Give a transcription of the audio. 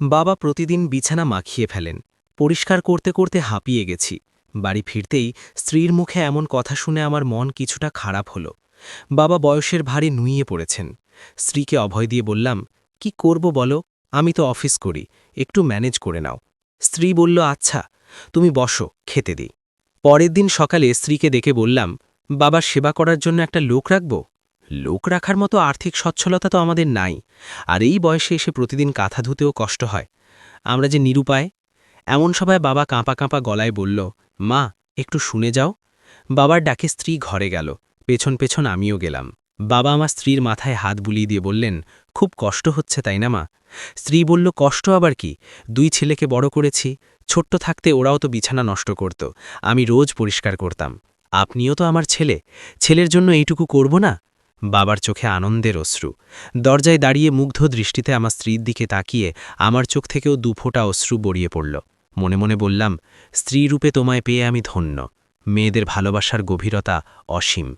বাবা প্রতিদিন বিছানা মাখিয়ে ফেলেন। পরিষ্কার করতে করতে হাঁপিয়ে গেছি। বাড়ি ফিরতেই স্ত্রীর মুখে এমন কথা শুনে আমার মন কিছুটা খারাপ হলো। বাবা বয়সের ভারে নুইয়ে পড়েছেন। স্ত্রীকে অভয় দিয়ে বললাম, কি করব বলো? আমি তো অফিস করি, একটু ম্যানেজ করে নাও। স্ত্রী বলল আচ্ছা তুমি বসো, খেতে দিই। পরের দিন সকালে স্ত্রীকে দেখে বললাম, বাবার সেবা করার জন্য একটা লোক রাখব? লোক রাখার মতো আর্থিক সচ্ছলতা তো আমাদের নাই, আর এই বয়সে এসে প্রতিদিন কাঁথা ধুতেও কষ্ট হয়। আমরা যে নিরুপায়, এমন সবাই বাবা কাঁপা কাঁপা গলায় বলল, মা, একটু শুনে যাও। বাবার ডাকে স্ত্রী ঘরে গেল, পেছন পেছন আমিও গেলাম। বাবা আমার স্ত্রীর মাথায় হাত বুলিয়ে দিয়ে বললেন, খুব কষ্ট হচ্ছে, তাই না মা? স্ত্রী বলল, কষ্ট আবার কি? দুই ছেলেকে বড় করেছি, ছোট্ট থাকতে ওরাও তো বিছানা নষ্ট করত, আমি রোজ পরিষ্কার করতাম। আপনিও তো আমার ছেলে, ছেলের জন্য এইটুকু করব না? বাবার চোখে আনন্দের অশ্রু। দরজায় দাঁড়িয়ে মুগ্ধ দৃষ্টিতে আমার স্ত্রীর দিকে তাকিয়ে আমার চোখ থেকেও দুফোটা অশ্রু বড়িয়ে পড়ল। মনে মনে বললাম, স্ত্রীরূপে তোমায় পেয়ে আমি ধন্য। মেয়েদের ভালোবাসার গভীরতা অসীম।